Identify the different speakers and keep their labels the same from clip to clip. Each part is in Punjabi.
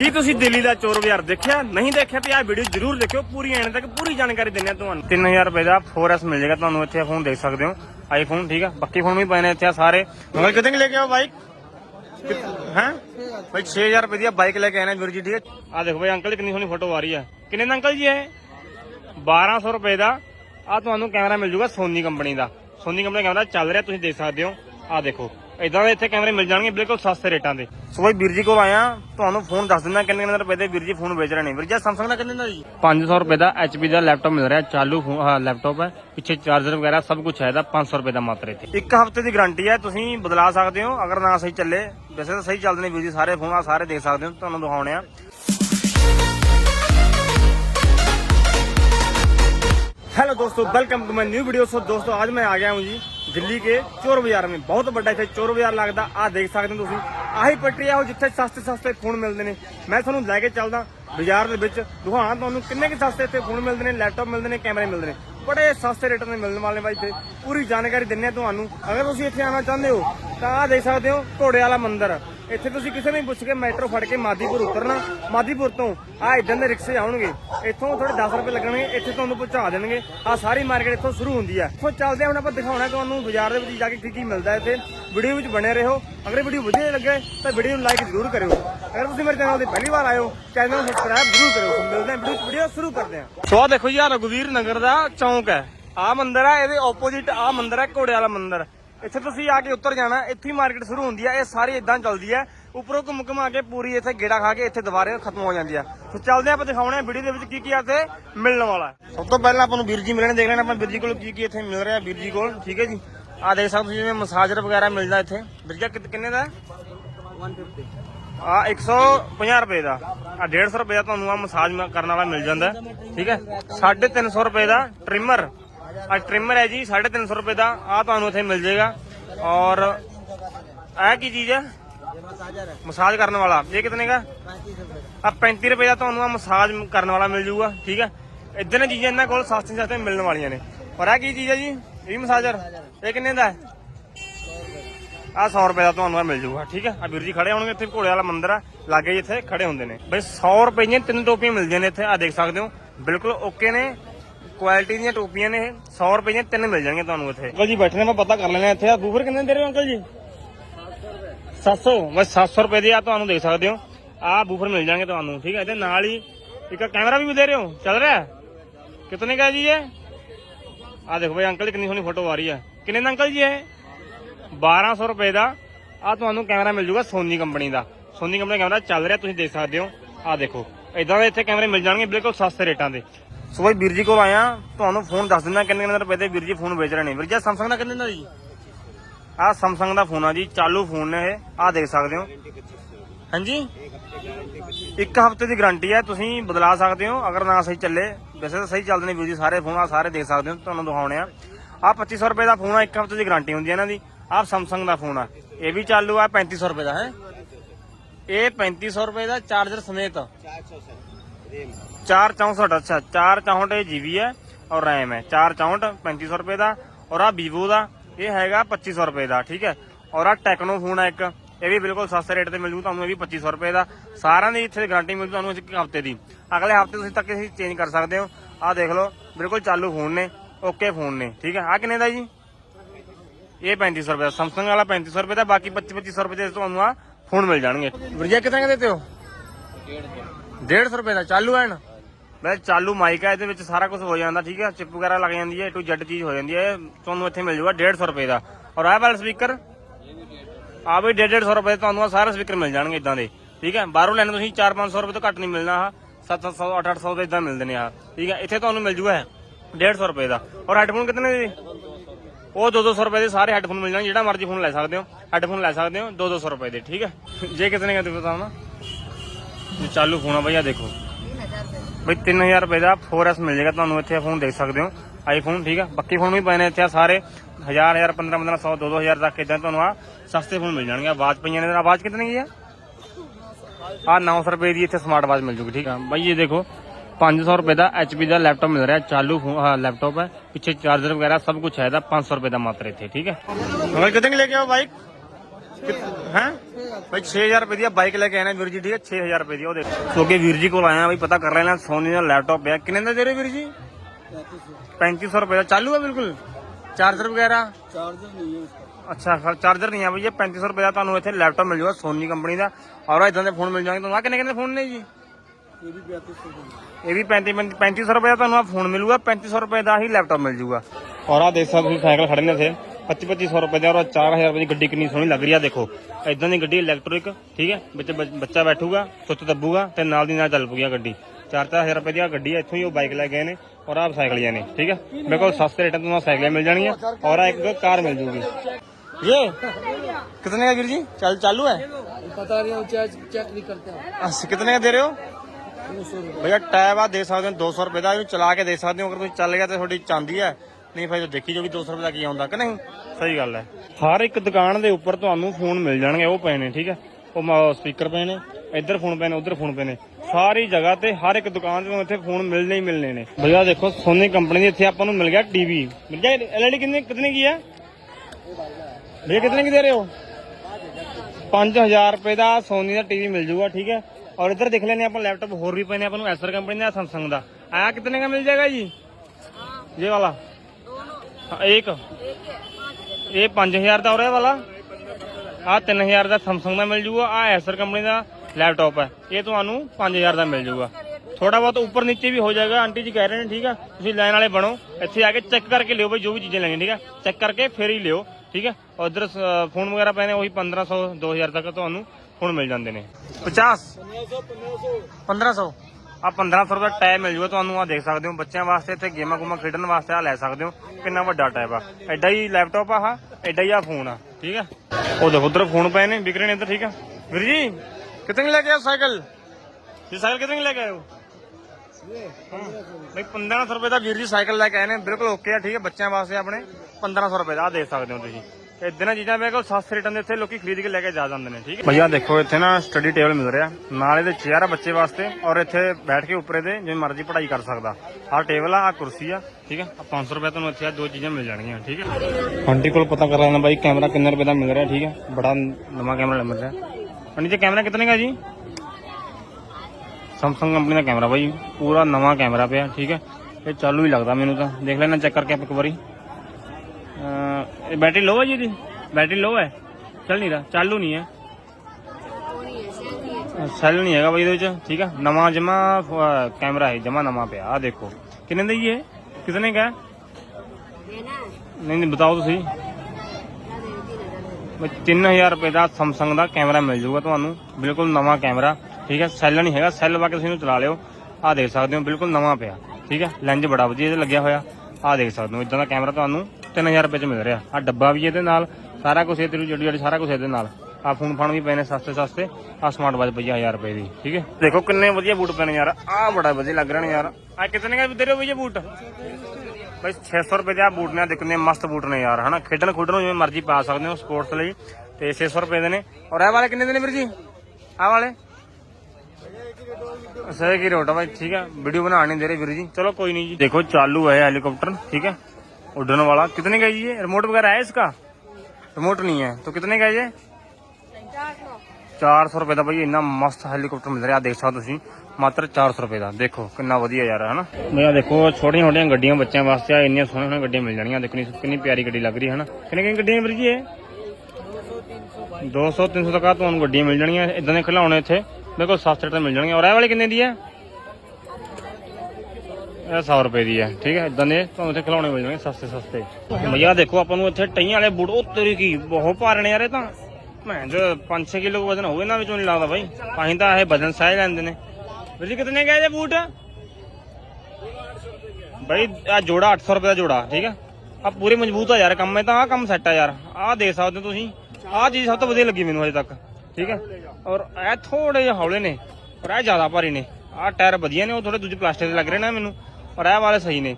Speaker 1: ਕੀ ਤੁਸੀਂ ਦਿੱਲੀ ਦਾ ਚੋਰ ਬਾਜ਼ਾਰ ਦੇਖਿਆ? ਨਹੀਂ ਦੇਖਿਆ ਤੇ ਆਹ ਵੀਡੀਓ ਜਰੂਰ ਦੇਖਿਓ। ਪੂਰੀ ਐਂਡ ਤੱਕ ਪੂਰੀ ਜਾਣਕਾਰੀ ਦਿੰਨੇ ਆ ਤੁਹਾਨੂੰ। 3000 ਰੁਪਏ ਦਾ 4S ਮਿਲ ਜਾਏਗਾ ਤੁਹਾਨੂੰ ਇੱਥੇ ਫੋਨ ਦੇਖ ਸਕਦੇ ਹੋ। ਆਈਫੋਨ ਠੀਕ ਆ? ਬਾਕੀ ਫੋਨ ਵੀ ਪਏ ਨੇ ਇੱਥੇ ਸਾਰੇ। ਮਗਰ ਕਿਤੇ ਲੈ ਕੇ ਆਓ ਬਾਈਕ ਹੈ? ਭਾਈ 6000 ਰੁਪਏ ਦੀ ਬਾਈਕ ਲੈ ਕੇ ਆਏ ਨੇ ਵੀਰ ਜੀ ਠੀਕ ਹੈ ਆ ਦੇਖੋ ਭਾਈ ਅੰਕਲ ਦੀ ਕਿੰਨੀ ਸੋਹਣੀ ਫੋਟੋ ਆ ਰਹੀ ਹੈ ਕਿੰਨੇ ਦਾ ਅੰਕਲ ਜੀ ਇਹ? 1200 ਰੁਪਏ ਦਾ। ਆ ਤੁਹਾਨੂੰ ਕੈਮਰਾ ਮਿਲ ਜੂਗਾ ਸੋਨੀ ਕੰਪਨੀ ਦਾ। ਸੋਨੀ ਕੰਪਨੀ ਦਾ ਕੈਮਰਾ ਚੱਲ ਰਿਹਾ ਤੁਸੀਂ ਦੇਖ ਸਕਦੇ ਹੋ। ਆ ਦੇਖੋ। ਇਦਾਂ ਦੇ ਇੱਥੇ ਕੈਮਰੇ ਮਿਲ ਜਾਣਗੇ ਬਿਲਕੁਲ ਸਸਤੇ ਰੇਟਾਂ ਦੇ। ਸੋ ਭਾਈ ਵੀਰ ਜੀ ਕੋਲ ਆਇਆ ਤੁਹਾਨੂੰ ਫੋਨ ਦੱਸ ਦਿੰਦਾ ਕਿੰਨੇ ਕਿੰਨੇ ਰੁਪਏ ਦੇ ਵੀਰ ਜੀ ਫੋਨ ਵੇਚ ਰਹੇ ਨੇ। ਵੀਰ ਜੀ ਸੈਮਸੰਗ ਦਾ ਕਿੰਨੇ ਦਾ ਜੀ? 500 ਰੁਪਏ ਦਾ HP ਦਾ ਲੈਪਟਾਪ ਮਿਲ ਰਿਹਾ ਚਾਲੂ ਲੈਪਟਾਪ ਹੈ। ਪਿੱਛੇ ਚਾਰਜਰ ਵਗੈਰਾ ਸਭ ਕੁਝ ਹੈ ਇਹਦਾ 500 ਰੁਪਏ ਦਾ ਮਾਤਰ ਇੱਥੇ। ਇੱਕ ਹਫ਼ਤੇ ਦੀ ਗਾਰੰਟੀ ਹੈ ਤੁਸੀਂ ਬਦਲਾ ਸਕਦੇ ਹੋ। ਅਗਰ ਨਾ ਸਹੀ ਚੱਲੇ ਵੈਸੇ ਤਾਂ ਸਹੀ ਚੱਲਦੇ ਨੇ ਵੀਰ ਜੀ ਸਾਰੇ ਫੋਨ ਆ ਸਾਰੇ ਦੇਖ ਸਕਦੇ ਹੋ ਤੁਹਾਨੂੰ ਦਿਖਾਉਣੇ ਆ। हेलो दोस्तों welcome to my new video so दोस्तों आज मैं आ गया हूँ जी ਦਿੱਲੀ ਕੇ ਚੋਰ ਬਾਜ਼ਾਰ में ਬਹੁਤ ਵੱਡਾ ਇੱਥੇ ਚੋਰ ਬਾਜ਼ਾਰ ਲੱਗਦਾ ਆ ਦੇਖ ਸਕਦੇ ਹੋ ਤੁਸੀਂ ਆਹੀ ਪਟਰੀ ਆ ਉਹ ਜਿੱਥੇ ਸਸਤੇ ਸਸਤੇ ਫੋਨ ਮਿਲਦੇ ਨੇ ਮੈਂ ਤੁਹਾਨੂੰ ਲੈ ਕੇ ਚੱਲਦਾ ਬਾਜ਼ਾਰ ਦੇ ਵਿੱਚ ਦਿਖਾਉਣਾ ਤੁਹਾਨੂੰ ਕਿੰਨੇ ਕਿ ਸਸਤੇ ਇੱਥੇ ਫੋਨ ਮਿਲਦੇ ਨੇ ਲੈਪਟਾਪ ਮਿਲਦੇ ਨੇ ਕੈਮਰੇ ਮਿਲਦੇ ਨੇ ਬੜੇ ਸਸਤੇ ਰੇਟਾਂ ਦੇ ਮਿਲਣ ਵਾਲੇ ਬਾਈ ਇੱਥੇ ਪੂਰੀ ਜਾਣਕਾਰੀ ਦਿੰਨੇ ਆ ਤੁਹਾਨੂੰ ਅਗਰ ਤੁਸੀਂ ਇੱਥੇ ਆਉਣਾ ਚਾਹੁੰਦੇ ਹੋ ਤਾਂ ਆ ਦੇਖ ਸਕਦੇ ਹੋ ਘੋੜੇ ਵਾਲਾ ਮੰਦਿਰ ਇੱਥੇ ਤੁਸੀਂ ਕਿਸੇ ਨੂੰ ਵੀ ਪੁੱਛ ਕੇ ਮੈਟਰੋ ਫੜ ਕੇ ਮਾਦੀਪੁਰ ਉਤਰਨਾ। ਮਾਦੀਪੁਰ ਤੋਂ ਆ ਇਦਾਂ ਦੇ ਰਿਕਸ਼ੇ ਆਉਣਗੇ। ਇੱਥੋਂ ਥੋੜੇ 10 ਰੁਪਏ ਲੱਗਣਗੇ, ਇੱਥੇ ਤੁਹਾਨੂੰ ਪਹੁੰਚਾ ਦੇਣਗੇ। ਆ ਸਾਰੀ ਮਾਰਕੀਟ ਇੱਥੋਂ ਸ਼ੁਰੂ ਹੁੰਦੀ ਹੈ ਇੱਥੋਂ ਚੱਲਦੇ ਹੁਣ ਆਪਾਂ ਦਿਖਾਉਣਾ ਤੁਹਾਨੂੰ ਬਾਜ਼ਾਰ ਦੇ ਵਿੱਚ ਜਾ ਕੇ ਕੀ ਕੀ ਮਿਲਦਾ ਇੱਥੇ। ਵੀਡੀਓ ਵਿੱਚ ਬਣੇ ਰਹੋ। ਅਗਰ ਵੀਡੀਓ ਵਧੀਆ ਲੱਗੇ, ਤਾਂ ਵੀਡੀਓ ਨੂੰ ਲਾਈਕ ਜ਼ਰੂਰ ਕਰਿਓ। ਅਗਰ ਤੁਸੀਂ ਮੇਰੇ ਚੈਨਲ ਤੇ ਪਹਿਲੀ ਵਾਰ ਆਇਓ ਚੈਨਲ ਨੂੰ ਸਬਸਕ੍ਰਾਈਬ ਜ਼ਰੂਰ ਕਰਿਓ। ਮਿਲਦੇ ਹਾਂ ਵੀਡੀਓ ਸ਼ੁਰੂ ਕਰਦੇ ਹਾਂ। ਸੋ ਆਹ ਦੇਖੋ ਜੀ ਆ ਰਘੁਵੀਰ ਨਗਰ ਦਾ ਚੌਂਕ ਹੈ। ਆ ਮੰਦਿਰ ਆ, ਇਹਦੇ ਆਪੋਜ਼ਿਟ ਆ ਮੰਦਿਰ ਹੈ, ਘੋੜੇ ਵਾਲਾ ਮੰਦਿਰ। ਇੱਥੇ ਤੁਸੀਂ ਆ ਕੇ ਉੱਤਰ ਜਾਣਾ, ਇੱਥੇ ਹੀ ਮਾਰਕੀਟ ਸ਼ੁਰੂ ਹੁੰਦੀ ਹੈ ਇਹ ਸਾਰੀ ਇਦਾਂ ਚੱਲਦੀ ਹੈ ਉੱਪਰੋਂ ਘੁੰਮ ਘੁਮਾ ਕੇ ਪੂਰੀ ਇੱਥੇ ਗੇੜਾ ਖਾ ਕੇ ਇੱਥੇ ਦੁਬਾਰੇ ਖਤਮ ਹੋ ਜਾਂਦੀ ਆ। ਸੋ ਚੱਲਦੇ ਆਪਾਂ ਦਿਖਾਉਣੇ ਆ ਵੀਡੀਓ ਦੇ ਵਿੱਚ ਕੀ ਕੀ ਆ ਇੱਥੇ ਮਿਲਣ ਵਾਲਾ ਸਭ ਤੋਂ ਪਹਿਲਾਂ ਆਪਾਂ ਨੂੰ ਵੀਰ ਜੀ ਮਿਲਣੇ, ਦੇਖ ਲੈਣਾ ਆਪਾਂ ਵੀਰ ਜੀ ਕੋਲ ਕੀ ਕੀ ਇੱਥੇ ਮਿਲ ਰਿਹਾ, ਵੀਰ ਜੀ ਕੋਲ, ਠੀਕ ਹੈ ਜੀ? ਆ ਦੇਖ ਸਕਦੇ ਜਿਵੇਂ ਮਸਾਜਰ ਵਗੈਰਾ ਮਿਲਦਾ ਇੱਥੇ। ਵੀਰ ਜੀ, ਆਹ ਕਿੰਨ- ਕਿੰਨੇ ਦਾ
Speaker 2: 150
Speaker 1: ਆ 150 ਰੁਪਏ ਦਾ। ਆ 150 ਰੁਪਏ ਦਾ ਤੁਹਾਨੂੰ ਆ ਮਸਾਜ ਕਰਨ ਵਾਲਾ ਮਿਲ ਜਾਂਦਾ ਹੈ। ਠੀਕ ਹੈ? 350 ਰੁਪਏ ਦਾ ਟ੍ਰਿਮਰ ਆ ਟ੍ਰਿਮਰ ਹੈ ਜੀ 350 ਰੁਪਏ ਦਾ। ਆ ਤੁਹਾਨੂੰ ਇੱਥੇ ਮਿਲ ਜਾਏਗਾ। ਔਰ ਇਹ ਕੀ ਚੀਜ਼ ਹੈ ਮਸਾਜ ਕਰਨ ਵਾਲਾ। ਇਹ ਕਿਤਨੇ ਦਾ? ਆ 35 ਰੁਪਏ ਦਾ ਤੁਹਾਨੂੰ ਆ ਮਸਾਜ ਕਰਨ ਵਾਲਾ ਮਿਲ ਜਾਊਗਾ, ਠੀਕ ਹੈ ਇਦਾਂ ਦੀਆਂ ਚੀਜ਼ਾਂ ਇਹਨਾਂ ਕੋਲ ਸਸਤੀਆਂ ਸਸਤੀਆਂ ਮਿਲਣ ਵਾਲੀਆਂ ਨੇ। ਔਰ ਆ ਕੀ ਚੀਜ਼ ਹੈ ਜੀ? ਇਹ ਵੀ ਮਸਾਜਰ। ਇਹ ਕਿੰਨੇ ਦਾ? ਹੈ ਆ 100 ਰੁਪਏ ਦਾ ਤੁਹਾਨੂੰ ਮਿਲ ਜੂਗਾ ਠੀਕ ਹੈ ਆ ਵੀਰ ਜੀ ਖੜੇ ਹੋਣਗੇ ਇੱਥੇ, ਘੋੜੇ ਵਾਲਾ ਮੰਦਿਰ ਆ, ਲਾਗੇ ਇੱਥੇ ਖੜੇ ਹੁੰਦੇ ਨੇ। ਬਈ 100 ਰੁਪਏ ਦੀਆਂ ਤਿੰਨ ਟੋਪੀਆਂ ਮਿਲਦੀਆਂ ਨੇ ਇੱਥੇ ਆ ਦੇਖ ਸਕਦੇ ਹੋ। ਬਿਲਕੁਲ ਓਕੇ ਨੇ। ਕੁਆਲਿਟੀ ਦੀਆਂ ਟੋਪੀਆਂ ਨੇ ਇਹ। 100 ਰੁਪਏ ਦੀਆਂ ਤਿੰਨ ਮਿਲ ਜਾਣਗੀਆਂ ਤੁਹਾਨੂੰ ਇੱਥੇ। ਅੰਕਲ ਜੀ, ਬੈਠੇ ਨੇ, ਮੈਂ ਪਤਾ ਕਰ ਲੈਣਾ ਇੱਥੇ। ਆ ਬੂਫਰ ਕਿੰਨੇ ਦੇ ਰਹੇ ਹੋ ਅੰਕਲ ਜੀ? 700 ਬਸ 700 ਰੁਪਏ ਦੇ ਆ, ਤੁਹਾਨੂੰ ਦੇਖ ਸਕਦੇ ਹੋ। ਆ ਬੂਫਰ ਮਿਲ ਜਾਣਗੇ ਤੁਹਾਨੂੰ, ਠੀਕ ਹੈ? ਇਹਦੇ ਨਾਲ ਹੀ ਇੱਕ ਕੈਮਰਾ ਵੀ ਦੇ ਰਹੇ ਹੋ। ਚੱਲ ਰਿਹਾ ਕਿਤਨੇ ਦਾ ਜੀ ਇਹ? ਆ ਦੇਖੋ ਭਾਈ ਅੰਕਲ ਕਿੰਨੀ ਸੋਹਣੀ ਫੋਟੋ ਆ ਰਹੀ ਹੈ। ਕਿੰਨੇ ਦਾ ਅੰਕਲ ਜੀ ਇਹ? 1200 ਰੁਪਏ ਦਾ। ਆ ਤੁਹਾਨੂੰ ਕੈਮਰਾ ਮਿਲ ਜੂਗਾ ਸੋਨੀ ਕੰਪਨੀ ਦਾ। ਸੋਨੀ ਕੰਪਨੀ ਦਾ ਕੈਮਰਾ ਚੱਲ ਰਿਹਾ, ਤੁਸੀਂ ਦੇਖ ਸਕਦੇ ਹੋ। ਆ ਦੇਖੋ। ਇਦਾਂ ਦੇ ਇੱਥੇ ਕੈਮਰੇ ਮਿਲ ਜਾਣਗੇ ਬਿਲਕੁਲ ਸਸਤੇ ਰੇਟਾਂ ਦੇ। ਸੋ ਭਾਈ ਵੀਰ ਜੀ ਕੋਲ ਆਇਆ, ਤੁਹਾਨੂੰ ਫੋਨ ਦੱਸ ਦਿੰਦਾ ਕਿੰਨੇ ਕਿੰਨੇ ਰੁਪਏ ਦੇ ਵੀਰ ਜੀ ਫੋਨ ਵੇਚ ਰਹੇ ਨੇ। ਵੀਰ ਜੀ ਸੈਮਸੰਗ ਦਾ ਕਿੰਨੇ ਦਾ ਜੀ? ਆ ਸੈਮਸੰਗ ਦਾ ਫੋਨ ਆ ਜੀ, ਚਾਲੂ ਫੋਨ ਨੇ ਇਹ ਆ ਦੇਖ ਸਕਦੇ ਹੋ। ਹਾਂਜੀ? ਇੱਕ ਹਫ਼ਤੇ ਦੀ ਗਾਰੰਟੀ ਹੈ ਤੁਸੀਂ ਬਦਲਾ ਸਕਦੇ ਹੋ, ਅਗਰ ਨਾ ਸਹੀ ਚੱਲੇ। ਵੈਸੇ ਤਾਂ ਸਹੀ ਚੱਲਦੇ ਨੇ ਵੀਰ ਜੀ, ਸਾਰੇ ਫੋਨ ਆ ਸਾਰੇ ਦੇਖ ਸਕਦੇ ਹੋ, ਤੁਹਾਨੂੰ ਦਿਖਾਉਣੇ ਆ। ਆ 2500 ਰੁਪਏ ਦਾ ਫੋਨ ਆ, ਇੱਕ ਹਫ਼ਤੇ ਦੀ ਗਾਰੰਟੀ ਹੁੰਦੀ ਹੈ ਇਹਨਾਂ ਦੀ। ਆਹ ਸੈਮਸੰਗ ਦਾ ਫੋਨ ਆ, ਇਹ ਵੀ ਚਾਲੂ ਆ 3500 ਰੁਪਏ ਦਾ, ਹੈ? ਇਹ 3500 ਰੁਪਏ ਦਾ ਚਾਰਜਰ ਸਮੇਤ।
Speaker 2: चार सौ सर रेम
Speaker 1: 464 ਅੱਛਾ 464 ਜੀਬੀ ਹੈ ਔਰ RAM ਹੈ 464 3500 ਰੁਪਏ ਦਾ ਔਰ ਆ Vivo ਦਾ ਇਹ ਹੈਗਾ 2500 ਰੁਪਏ ਦਾ ਠੀਕ ਹੈ ਔਰ ਆ ਟੈਕਨੋ ਫੋਨ ਆ ਇੱਕ ਇਹ ਵੀ ਬਿਲਕੁਲ ਸਸਤੇ ਰੇਟ ਤੇ ਮਿਲ ਜੂ ਤੁਹਾਨੂੰ ਇਹ ਵੀ 2500 ਰੁਪਏ ਦਾ ਸਾਰਿਆਂ ਦੀ ਇੱਥੇ ਗਾਰੰਟੀ ਮਿਲ ਜੂ ਤੁਹਾਨੂੰ ਇੱਕ ਹਫ਼ਤੇ ਦੀ ਅਗਲੇ ਹਫ਼ਤੇ ਤੁਸੀਂ ਤੱਕ ਇਹ ਚੇਂਜ ਕਰ ਸਕਦੇ ਹੋ ਆ ਦੇਖ ਲਓ ਬਿਲਕੁਲ ਚਾਲੂ ਫੋਨ ਨੇ ਓਕੇ ਫੋਨ ਨੇ ਠੀਕ ਹੈ ਆ ਕਿੰਨੇ ਦਾ ਜੀ ਇਹ 3500 ਰੁਪਏ ਦਾ Samsung ਵਾਲਾ 3500 ਰੁਪਏ ਦਾ ਬਾਕੀ 25 2500 ਰੁਪਏ ਦੇ ਤੁਹਾਨੂੰ ਆ ਫੋਨ ਮਿਲ ਜਾਣਗੇ ਵੀਰਜਾ ਕਿੰਨੇ ਦੇ ਦਿੱਤੇ ਹੋ 150 ਰੁਪਏ ਦਾ ਚਾਲੂ ਹੈ ਨਾ ਮੈਂ ਚਾਲੂ ਮਾਈਕ ਹੈ ਇਹਦੇ ਵਿੱਚ ਸਾਰਾ ਕੁਝ ਹੋ ਜਾਂਦਾ, ਠੀਕ ਹੈ ਚਿਪ ਵਗੈਰਾ ਲੱਗ ਜਾਂਦੀ ਹੈ ਏ ਟੂ ਚੀਜ਼ ਹੋ ਜਾਂਦੀ ਹੈ ਤੁਹਾਨੂੰ ਇੱਥੇ ਮਿਲ ਜਾਊਗਾ 150 ਰੁਪਏ ਦਾ। ਔਰ ਆਹ ਵਾਲਾ ਸਪੀਕਰ ਆ ਵੀ 150 ਰੁਪਏ ਤੁਹਾਨੂੰ ਆ ਸਾਰੇ ਸਪੀਕਰ ਮਿਲ ਜਾਣਗੇ ਇਦਾਂ ਦੇ, ਠੀਕ ਹੈ ਬਾਹਰੋਂ ਲੈਣੇ ਤੁਸੀਂ 4-500 ਰੁਪਏ ਤੋਂ ਘੱਟ ਨਹੀਂ ਮਿਲਣਾ ਆ 700 800 ਦੇ ਇਦਾਂ ਮਿਲਦੇ ਨੇ ਆ ਠੀਕ ਹੈ ਇੱਥੇ ਤੁਹਾਨੂੰ ਮਿਲ ਜੂਗਾ 150 ਰੁਪਏ ਦਾ। ਔਰ ਹੈੱਡਫੋਨ ਕਿੰਨੇ ਦੇ ਉਹ 200 ਰੁਪਏ ਦੇ ਸਾਰੇ ਹੈੱਡਫੋਨ ਮਿਲ ਜਾਣਗੇ, ਜਿਹੜਾ ਮਰਜ਼ੀ ਫੋਨ ਲੈ ਸਕਦੇ ਹੋ। ਹੈੱਡਫੋਨ ਲੈ ਸਕਦੇ ਹੋ 200 ਰੁਪਏ ਦੇ, ਠੀਕ ਹੈ ਜੇ ਕਿਸੇ ਨੇ ਕਹਿੰਦੇ ਪਤਾ ਹੋਣਾ ਚਾਲੂ ਫੋਨ ਆ ਭਈਆ ਦੇਖੋ। ਬਈ 3000 ਰੁਪਏ ਦਾ 4S ਮਿਲ ਜਾਏਗਾ ਤੁਹਾਨੂੰ ਇੱਥੇ ਫੋਨ ਦੇਖ ਸਕਦੇ ਹੋ ਆਈਫੋਨ ਠੀਕ ਆ? ਬਾਕੀ ਫੋਨ ਵੀ ਪਏ ਨੇ ਇੱਥੇ ਸਾਰੇ। 1000 1000 15 15 100 2 2000 ਤੱਕ ਇਦਾਂ ਤੁਹਾਨੂੰ ਆ ਸਸਤੇ ਫੋਨ ਮਿਲ ਜਾਣਗੇ। ਆਵਾਜ਼ ਪਈਆਂ ਨੇ ਆਵਾਜ਼ ਕਿਤਨੇ ਕੀ ਆ? ਆ 900 ਰੁਪਏ ਦੀ ਇੱਥੇ ਸਮਾਰਟ ਵਾਚ ਮਿਲ ਜੂਗੀ, ਠੀਕ ਆ? ਬਾਈ ਇਹ ਦੇਖੋ 500 ਰੁਪਏ ਦਾ HP ਦਾ ਲੈਪਟਾਪ ਮਿਲ ਰਿਹਾ, ਚਾਲੂ ਲੈਪਟਾਪ ਹੈ। ਪਿੱਛੇ ਚਾਰਜਰ ਵਗੈਰਾ ਸਭ ਕੁਝ ਹੈ ਇਹਦਾ 500 ਰੁਪਏ ਦਾ ਮਾਤਰ ਇੱਥੇ, ਠੀਕ ਹੈ? ਮਗਰ ਕਿਤੇ ਲੈ ਕੇ ਆਓ ਬਾਈਕ ਹੈ? ਭਾਈ 6000 ਰੁਪਏ ਦੀ ਬਾਈਕ ਲੈ ਕੇ ਆਇਆ ਵੀਰ ਜੀ ਠੀਕ ਹੈ? 6000 ਰੁਪਏ ਦੀ ਉਹ ਦੇਖੋ ਸੋ ਅੱਗੇ ਵੀਰ ਜੀ ਕੋਲ ਆਇਆ ਬਈ ਪਤਾ ਕਰ ਲੈਣਾ ਸੋਨੀ ਦਾ ਲੈਪਟਾਪ ਹੈ ਕਿੰਨੇ ਦਾ ਦੇ ਵੀਰ ਜੀ? 3500 ਰੁਪਏ ਦਾ। ਚਾਲੂ ਹੈ ਬਿਲਕੁਲ? ਚਾਰਜਰ ਵਗੈਰਾ?
Speaker 2: ਚਾਰਜਰ ਨਹੀਂ ਹੈ
Speaker 1: ਅੱਛਾ ਚਾਰਜਰ ਨਹੀਂ ਆ ਬਈ ਇਹ 3500 ਰੁਪਏ ਦਾ ਤੁਹਾਨੂੰ ਇੱਥੇ ਲੈਪਟਾਪ ਮਿਲ ਜਾਊਗਾ ਸੋਨੀ ਕੰਪਨੀ ਦਾ। ਔਰ ਇਦਾਂ ਦੇ ਫੋਨ ਮਿਲ ਜਾਣਗੇ ਤੁਹਾਨੂੰ। ਆ ਕਿੰਨੇ ਕਿੰਨੇ ਫੋਨ ਨੇ ਜੀ? ਇਹ ਵੀ 3500 ਰੁਪਏ ਦਾ। ਤੁਹਾਨੂੰ ਆ ਫੋਨ ਮਿਲੂਗਾ 3500 ਰੁਪਏ ਦਾ ਹੀ ਲੈਪਟਾਪ ਮਿਲ ਜਾਊਗਾ ਔਰ ਆ ਦੇਖ ਸਕਦੇ ਤੁਸੀਂ ਸਾਈਕਲ ਖੜੇ ਨੇ ਇੱਥੇ। 2500 ਰੁਪਏ ਦਾ ਔਰ 4000 ਰੁਪਏ ਦੀ ਗੱਡੀ ਕਿੰਨੀ ਸੋਹਣੀ ਲੱਗ ਰਹੀ ਆ ਦੇਖੋ ਇਦਾਂ ਦੀ ਗੱਡੀ ਇਲੈਕਟ੍ਰਿਕ ਠੀਕ ਹੈ ਵਿੱਚ ਬੱਚ- ਬੱਚਾ ਬੈਠੂਗਾ ਸੁੱਤ ਦੱਬੂਗਾ ਤੇ ਨਾਲ ਦੀ ਨਾਲ ਚੱਲ ਪੂਗੀ ਆ ਗੱਡੀ 4-4000 ਰੁਪਏ ਦੀ ਆ ਗੱਡੀ ਹੈ ਇੱਥੋਂ ਹੀ ਉਹ ਬਾਈਕ ਲੈ ਗਏ ਨੇ ਔਰ ਆਹ ਸਾਈਕਲੀਆਂ ਨੇ ਠੀਕ ਹੈ ਮੇਰੇ ਕੋਲ ਸਸਤੇ ਰੇਟਾਂ ਤੋਂ ਸਾਈਕਲਾਂ ਮਿਲ ਜਾਣਗੀਆਂ ਔਰ ਆ ਇੱਕ ਕਾਰ ਮਿਲ ਜੂਗੀ ये कितने का वीर जी चल चालू है
Speaker 2: ये बता रहे हो चार्ज चेक नहीं करते हैं
Speaker 1: अस्सी कितने का दे रहे हो
Speaker 2: दो सौ रुपये
Speaker 1: ਭਈਆ ਟੈਬ ਆ ਦੇ ਸਕਦੇ ਹੋ 200 ਰੁਪਏ ਦਾ ਇਹਨੂੰ ਚਲਾ ਕੇ ਦੇ ਸਕਦੇ ਹੋ ਅਗਰ ਤੁਸੀਂ ਚੱਲ ਗਿਆ ਤੇ ਨਹੀਂ ਫਿਰ ਦੇਖੀ ਜੋ ਵੀ 200 ਰੁਪਏ ਦਾ ਕੀ ਆਉਂਦਾ ਕਿ ਨਹੀਂ? ਸਹੀ ਗੱਲ ਹੈ। ਹਰ ਇੱਕ ਦੁਕਾਨ ਦੇ ਉੱਪਰ ਤੁਹਾਨੂੰ ਫੋਨ ਮਿਲ ਜਾਣਗੇ ਉਹ ਪਏ ਨੇ ਠੀਕ ਹੈ? ਉਹ ਸਪੀਕਰ ਪਏ ਨੇ ਇੱਧਰ ਫੋਨ ਪਏ ਨੇ ਉੱਧਰ ਫੋਨ ਪਏ ਨੇ। ਸਾਰੀ ਜਗ੍ਹਾ ਤੇ ਹਰ ਇੱਕ ਦੁਕਾਨ ਤੇ ਇੱਥੇ ਫੋਨ ਮਿਲਣੇ ਹੀ ਮਿਲਣੇ ਨੇ। ਭਈਆ ਦੇਖੋ ਸੋਨੀ ਕੰਪਨੀ ਦੀ ਇੱਥੇ ਆਪਾਂ ਨੂੰ ਮਿਲ ਗਿਆ ਟੀਵੀ ਮਿਲ ਗਿਆ ਐਲਈਡੀ ਕਿੰਨੇ ਕਿਤਨੇ ਕੀ ਹੈ? ਭਈਆ ਕਿਤਨੇ ਕੀ ਦੇ ਰਹੇ ਹੋ? 5000 ਰੁਪਏ ਦਾ ਸੋਨੀ ਦਾ ਟੀਵੀ ਮਿਲ ਜੂਗਾ ਠੀਕ ਹੈ? ਔਰ ਇੱਧਰ ਦੇਖ ਲੈਨੇ ਆਪਾਂ ਲੈਪਟਾਪ ਹੋਰ ਵੀ ਪਏ ਨੇ ਆਪਾਂ ਨੂੰ ਐਸਰ ਕੰਪਨੀ ਦਾ ਸੈਮਸੰਗ ਦਾ। ਆਇਆ ਕਿਤਨੇ ਦਾ ਮਿਲ ਜਾਏਗਾ ਜੀ? ਇਹ ਵਾਲਾ। ਇਹ 5000 ਦਾ ਹੋ ਰਿਹਾ ਵਾਲਾ? ਆ 3000 ਦਾ ਸੈਮਸੰਗ ਦਾ ਮਿਲ ਜੂਗਾ ਆ ਐਸਰ ਕੰਪਨੀ ਦਾ ਲੈਪਟਾਪ ਹੈ। ਇਹ ਤੁਹਾਨੂੰ 5000 ਦਾ ਮਿਲ ਜੂਗਾ। ਥੋੜਾ ਬਹੁਤ ਉੱਪਰ ਨੀਚੇ ਵੀ ਹੋ ਜਾਏਗਾ ਆਂਟੀ ਜੀ ਕਹਿ ਰਹੇ ਨੇ ਠੀਕ ਆ? ਤੁਸੀਂ ਲੈਣ ਵਾਲੇ ਬਣੋ। ਇੱਥੇ ਆ ਕੇ ਚੈੱਕ ਕਰਕੇ ਲਿਓ ਬਈ ਜੋ ਵੀ ਚੀਜ਼ਾਂ ਲੈਣੀਆਂ ਠੀਕ ਆ? ਚੈੱਕ ਕਰਕੇ ਫਿਰ ਹੀ ਲਿਓ ਠੀਕ ਹੈ ਉਧਰ ਫੋਨ ਵਗੈਰਾ ਨੇ ਉਹੀ 1500 2000 ਤੱਕ ਤੁਹਾਨੂੰ ਫੋਨ ਮਿਲ ਜਾਂਦੇ ਨੇ। 50 1500 ਆ 1500 ਰੁਪਏ ਟੈਬ ਮਿਲ ਜੂਗਾ ਤੁਹਾਨੂੰ ਆ ਦੇਖ ਸਕਦੇ ਹੋ ਬੱਚਿਆਂ ਵਾਸਤੇ ਇੱਥੇ ਗੇਮਾਂ ਗੁਮਾਂ ਖੇਡਣ ਵਾਸਤੇ ਆ ਲੈ ਸਕਦੇ ਹੋ। ਕਿੰਨਾ ਵੱਡਾ ਟੈਬ ਆ। ਐਡਾ ਹੀ ਲੈਪਟਾਪ ਆ ਆਹ ਐਡਾ ਹੀ ਆ ਫੋਨ ਆ, ਠੀਕ ਆ? ਉਹ ਦੇਖੋ ਉਧਰ ਫੋਨ ਪਏ ਨੇ, ਵਿਕ ਰਹੇ ਨੇ ਇੱਧਰ, ਠੀਕ ਆ? ਵੀਰ ਜੀ ਕਿਤਨੇ ਲੈ ਕੇ ਆਏ ਸਾਈਕਲ? ਇਹ ਸਾਈਕਲ ਕਿਤਨੇ ਲੈ ਕੇ ਆਏ ਬਈ 1500 ਰੁਪਏ ਦਾ ਵੀਰ ਜੀ ਸਾਈਕਲ ਲੈ ਕੇ ਆਏ ਨੇ, ਬਿਲਕੁਲ ਓਕੇ ਆ, ਠੀਕ ਹੈ ਬੱਚਿਆਂ ਵਾਸਤੇ ਆਪਣੇ। 1500 ਰੁਪਏ ਦਾ ਆ ਦੇਖ ਸਕਦੇ ਹੋ ਤੁਸੀਂ। ਇਦਾਂ ਦੀਆਂ ਚੀਜ਼ਾਂ ਮੇਰੇ ਕੋਲ ਸਸਤੇ ਰੇਟਾਂ ਦੇ ਇੱਥੇ ਲੋਕੀ ਖਰੀਦ ਕੇ ਲੈ ਕੇ ਜਾ ਜਾਂਦੇ ਨੇ, ਠੀਕ ਹੈ? ਭਈਆ, ਦੇਖੋ, ਇੱਥੇ ਨਾ ਸਟੱਡੀ ਟੇਬਲ ਮਿਲ ਰਿਹਾ। ਨਾਲ ਇਹਦੇ ਚੇਅਰ ਆ ਬੱਚੇ ਵਾਸਤੇ ਔਰ ਇੱਥੇ ਬੈਠ ਕੇ ਉੱਪਰ ਇਹਦੇ ਜਿਵੇਂ ਮਰਜ਼ੀ ਪੜ੍ਹਾਈ ਕਰ ਸਕਦਾ। ਆਹ ਟੇਬਲ ਆ ਆ ਕੁਰਸੀ ਆ, ਠੀਕ ਹੈ? 500 ਰੁਪਏ ਤੁਹਾਨੂੰ ਇੱਥੇ ਆ ਦੋ ਚੀਜ਼ਾਂ ਮਿਲ ਜਾਣਗੀਆਂ, ਠੀਕ ਹੈ? ਆਂਟੀ ਕੋਲ ਪਤਾ ਕਰ ਲੈਣਾ ਬਾਈ, ਕੈਮਰਾ ਕਿੰਨੇ ਰੁਪਏ ਦਾ ਮਿਲ ਰਿਹਾ, ਠੀਕ ਹੈ? ਬੜਾ ਨਵਾਂ ਕੈਮਰਾ ਮਿਲ ਰਿਹਾ। ਆਂਟੀ ਜੀ, ਕੈਮਰਾ ਕਿਤਨੇ ਦਾ ਜੀ? ਸੈਮਸੰਗ ਕੰਪਨੀ ਦਾ ਕੈਮਰਾ ਬਾਈ, ਪੂਰਾ ਨਵਾਂ ਕੈਮਰਾ ਪਿਆ, ਠੀਕ ਹੈ? ਇਹ ਚਾਲੂ ਹੀ ਲੱਗਦਾ ਮੈਨੂੰ ਤਾਂ। ਦੇਖ ਲੈਣਾ, ਚੈੱਕ ਕਰਕੇ ਆਪ ਇੱਕ ਵਾਰੀ। ਬੈਟਰੀ ਲੋ ਹੈ ਜੀ ਇਹਦੀ। ਬੈਟਰੀ ਲੋ ਹੈ ਚੱਲ ਨਹੀਂ ਰਿਹਾ। ਚਾਲੂ ਨਹੀਂ ਹੈ ਸੈੱਲ ਨਹੀਂ ਹੈਗਾ ਬਾਈ ਇਹਦੇ ਵਿੱਚ। ਠੀਕ ਹੈ ਨਵਾਂ ਜਮਾ ਕੈਮਰਾ ਹੈ ਜਮਾ ਨਵਾਂ ਪਿਆ। ਆ ਦੇਖੋ। ਕਿੰਨੇ ਦਾ ਇਹ? ਕਿਤਨੇ ਦਾ? ਹੈ? ਨਹੀਂ ਨਹੀਂ ਬਤਾਓ ਤੁਸੀਂ। ਬਈ 3000 ਰੁਪਏ ਦਾ Samsung ਦਾ ਕੈਮਰਾ ਮਿਲ ਜਾਊਗਾ ਤੁਹਾਨੂੰ। ਬਿਲਕੁਲ ਨਵਾਂ ਕੈਮਰਾ। ਠੀਕ ਹੈ ਸੈੱਲ ਨਹੀਂ ਹੈਗਾ। ਸੈੱਲ ਵਾ ਕੇ ਤੁਸੀਂ ਇਹਨੂੰ ਚਲਾ ਲਿਓ। ਆਹ ਦੇਖ ਸਕਦੇ ਹੋ। ਬਿਲਕੁਲ ਨਵਾਂ ਪਿਆ। ਠੀਕ ਹੈ ਲੈਂਜ ਬੜਾ ਵਧੀਆ ਇਹਦੇ ਲੱਗਿਆ ਹੋਇਆ। ਆਹ ਦੇਖ ਸਕਦੇ ਹੋ। ਇਦਾਂ ਦਾ ਕੈਮਰਾ ਤੁਹਾਨੂੰ 3000 ਰੁਪਏ ਚ ਮਿਲ ਰਿਹਾ। ਆ ਡੱਬਾ ਵੀ ਇਹਦੇ ਨਾਲ, ਸਾਰਾ ਕੁਝ ਇਹਦੇ ਜੜੀ ਜੜੀ ਸਾਰਾ ਕੁਝ ਇਹਦੇ ਨਾਲ। ਆ ਫੋਨ ਫਾਨ ਵੀ ਪਏ ਸਸਤੇ ਸਸਤੇ ਆ ਸਮਾਰਟ ਵਾਚ ਪਈ 1000 ਰੁਪਏ ਦੀ, ਠੀਕ ਹੈ? ਦੇਖੋ ਕਿੰਨੇ ਵਧੀਆ ਬੂਟ ਪਏ ਯਾਰ ਆ ਬੜਾ ਵਧੀਆ ਲੱਗ ਰਿਹਾ ਨੇ ਯਾਰ। ਆ ਕਿਤਨੇ ਕਾ ਤੇਰੇ ਹੋਏ ਇਹ ਬੂਟ? ਬਈ 600 ਰੁਪਏ ਦੇ ਆ ਬੂਟ ਨੇ ਦੇਖਨੇ ਮਸਤ ਬੂਟ ਨੇ ਯਾਰ, ਹਨਾ? ਖੇਡਣ ਖੁੱਡਣ ਨੂੰ ਜਿਵੇਂ ਮਰਜ਼ੀ ਪਾ ਸਕਦੇ ਹੋ ਸਪੋਰਟਸ ਲਈ, ਤੇ 600 ਰੁਪਏ ਦੇ ਨੇ। ਔਰ ਇਹ ਵਾਲੇ ਕਿੰਨੇ ਦੇ ਨੇ ਵੀਰ ਜੀ? ਆ ਵਾਲੇ? ਸਹੀ ਕੀ ਰੋਟਾ ਭਾਈ ਠੀਕ ਹੈ ਵੀਡੀਓ ਬਣਾਣੀ ਦੇ ਰਹੇ ਵੀਰ ਜੀ। ਚਲੋ ਕੋਈ ਨਹੀਂ ਜੀ। ਦੇਖੋ, ਚਾਲੂ ਹੈ ਹੈਲੀਕਾਪਟਰ ਠੀਕ ਹੈ? उड़ने वाला कितने का है ये रिमोट वगैरह है इसका रिमोट नहीं है तो कितने का है ये 400 ਰੁਪਏ ਦਾ ਭਾਈ ਇੰਨਾ ਮਸਤ ਹੈਲੀਕਾਪਟਰ ਮਿਲ ਰਿਹਾ ਦੇਖ ਸਕਦੇ ਹੋ ਤੁਸੀਂ ਮਾਤਰ 400 ਰੁਪਏ ਦਾ ਦੇਖੋ ਕਿੰਨਾ ਵਧੀਆ ਯਾਰ ਹਨਾ ਮੈਂ ਆਹ ਦੇਖੋ ਛੋਟੀਆਂ ਛੋਟੀਆਂ ਗੱਡੀਆਂ ਬੱਚਿਆਂ ਵਾਸਤੇ ਆ ਇੰਨੀਆਂ ਸੋਹਣੀਆਂ ਸੋਹਣੀਆਂ ਗੱਡੀਆਂ ਮਿਲ ਜਾਣਗੀਆਂ ਦੇਖੋ ਨੀ ਕਿੰਨੀ ਪਿਆਰੀ ਗੱਡੀ ਲੱਗ ਰਹੀ ਹੈ ਹਨਾ ਕਿੰਨੇ ਕਿੰਨੀ ਗੱਡੀਆਂ ਵੀਰ ਜੀ ਇਹ 200 300 ਤੱਕ ਆ ਤੁਹਾਨੂੰ ਗੱਡੀਆਂ ਮਿਲ ਜਾਣਗੀਆਂ ਇਦਾਂ ਦੇ ਖਿਡੌਣੇ ਇੱਥੇ ਬਿਲਕੁਲ ਸਸਤੇ ਰੇਟ ਤੇ ਮਿਲ ਜਾਣਗੇ ਔਰ ਇਹ ਵਾਲੀ ਕਿੰਨੇ ਦੀ ਹੈ ਇਹ 100 ਰੁਪਏ ਦੀ ਹੈ। ਠੀਕ ਹੈ? ਇਦਾਂ ਦੇ ਤੁਹਾਨੂੰ ਇੱਥੇ ਖਿਡੌਣੇ ਮਿਲ ਜਾਣਗੇ ਸਸਤੇ ਸਸਤੇ। ਭਈਆ ਦੇਖੋ, ਆਪਾਂ ਨੂੰ ਇੱਥੇ ਟਈਆਂ ਵਾਲੇ ਬੂਟ, ਉਹ ਤੇਰੀ ਕੀ, ਬਹੁਤ ਭਾਰੇ ਯਾਰ ਇਹ ਤਾਂ। ਮੈਂ ਜੋ 5-6 ਕਿਲੋ ਵਜ਼ਨ ਹੋਵੇ ਨਾ ਵਿੱਚੋਂ, ਨਹੀਂ ਲੱਗਦਾ ਬਾਈ। ਤਾਂ ਹੀ ਤਾਂ ਇਹ ਵਜ਼ਨ ਸਹਿ ਲੈਂਦੇ ਨੇ। ਵੀਰ ਜੀ, ਕਿਤਨੇ ਗਏ ਜੇ ਬੂਟ? ਬਾਈ ਆ ਜੋੜਾ 800 ਰੁਪਏ ਦਾ ਜੋੜਾ, ਠੀਕ ਹੈ? ਆ ਪੂਰੇ ਮਜ਼ਬੂਤ ਆ ਯਾਰ, ਕੰਮ ਇਹ ਤਾਂ ਆ ਕੰਮ ਸੈੱਟ ਆ ਯਾਰ। ਆ ਦੇ ਸਕਦੇ ਹੋ ਤੁਸੀਂ। ਆ ਚੀਜ਼ ਸਭ ਤੋਂ ਵਧੀਆ ਲੱਗੀ ਮੈਨੂੰ ਅਜੇ ਤੱਕ, ਠੀਕ ਹੈ? ਔਰ ਇਹ ਥੋੜੇ ਜਿਹੇ ਹੌਲੇ ਨੇ, ਪਰ ਇਹ ਜ਼ਿਆਦਾ ਭਾਰੀ ਨੇ। ਆ ਟਾਇਰ ਵਧੀਆ ਨੇ, ਉਹ ਥੋੜੇ ਦੂਜੇ ਪਲਾਸਟਿਕ ਦੇ ਲੱਗ ਰਹੇ ਨੇ ਮੈਨੂੰ। ਔਰ ਇਹ ਵਾਲੇ ਸਹੀ ਨੇ।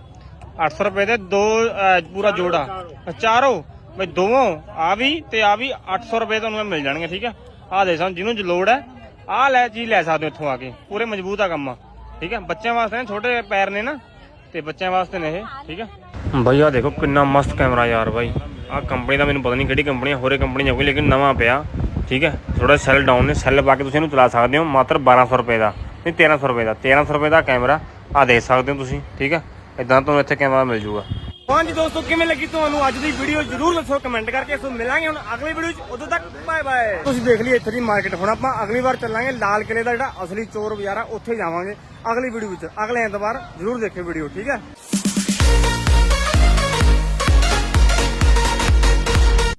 Speaker 1: 800 ਰੁਪਏ ਦੇ ਦੋ ਅਹ, ਪੂਰਾ ਜੋੜਾ। ਚਾਰੋ। ਬਈ ਦੋਵੋਂ? ਆ ਵੀ ਤੇ ਆ ਵੀ 800 ਰੁਪਏ ਤੁਹਾਨੂੰ ਇਹ ਮਿਲ ਜਾਣਗੇ ਠੀਕ ਹੈ ਆ ਦੇ ਸਾਨੂੰ ਜਿਹਨੂੰ ਲੋੜ ਹੈ ਆ ਲੈ ਚੀਜ਼ ਲੈ ਸਕਦੇ ਹੋ ਇੱਥੋਂ ਆ ਕੇ। ਪੂਰੇ ਮਜ਼ਬੂਤ ਆ ਕੰਮ ਠੀਕ ਹੈ ਬੱਚਿਆਂ ਵਾਸਤੇ ਨੇ ਛੋਟੇ ਪੈਰ ਨੇ ਨਾ ਤੇ ਬੱਚਿਆਂ ਵਾਸਤੇ ਨੇ ਇਹ ਠੀਕ ਹੈ ਬਾਈ ਆ ਦੇਖੋ ਕਿੰਨਾ ਮਸਤ ਕੈਮਰਾ ਯਾਰ ਬਾਈ। ਆ ਕੰਪਨੀ ਦਾ ਮੈਨੂੰ ਪਤਾ ਨਹੀਂ ਕਿਹੜੀ ਕੰਪਨੀ ਹੈ ਹੋਰੇ ਕੰਪਨੀ ਜਾਂ ਕੋਈ ਲੇਕਿਨ ਨਵਾਂ ਪਿਆ ਠੀਕ ਹੈ ਥੋੜਾ ਸੈੱਲ ਡਾਊਨ ਨੇ ਸੈੱਲ ਪਾ ਕੇ ਤੁਸੀਂ ਇਹਨੂੰ ਚਲਾ ਸਕਦੇ ਹੋ ਮਾਤਰ 1200 ਰੁਪਏ ਦਾ ਨਹੀਂ 1300 ਰੁਪਏ ਦਾ। 1300 ਰੁਪਏ ਦਾ ਕੈਮਰਾ ਆ ਦੇਖ ਸਕਦੇ ਹੋ ਤੁਸੀਂ, ਠੀਕ ਹੈ ਇਦਾਂ ਤੁਹਾਨੂੰ ਇੱਥੇ ਕੈਮਰਾ ਮਿਲ ਜੂਗਾ। ਹਾਂਜੀ ਦੋਸਤੋ, ਕਿਵੇਂ ਲੱਗੀ ਤੁਹਾਨੂੰ ਅੱਜ ਦੀ ਵੀਡੀਓ ਜਰੂਰ ਦੱਸੋ ਕਮੈਂਟ ਕਰਕੇ। ਸੋ ਮਿਲਾਂਗੇ ਹੁਣ ਅਗਲੀ ਵੀਡੀਓ 'ਚ। ਉਦੋਂ ਤੱਕ ਬਾਏ ਬਾਏ ਤੁਸੀਂ ਦੇਖ ਲਈ ਇੱਥੇ ਦੀ ਮਾਰਕੀਟ ਹੁਣ ਆਪਾਂ ਅਗਲੀ ਵਾਰ ਚੱਲਾਂਗੇ ਲਾਲ ਕਿਲੇ ਦਾ ਜਿਹੜਾ ਅਸਲੀ ਚੋਰ ਬਾਜ਼ਾਰ ਆ ਉੱਥੇ ਜਾਵਾਂਗੇ ਅਗਲੀ ਵੀਡੀਓ ਵਿੱਚ ਅਗਲੇ ਐਤਵਾਰ ਜਰੂਰ ਦੇਖਿਓ ਵੀਡੀਓ ਠੀਕ ਹੈ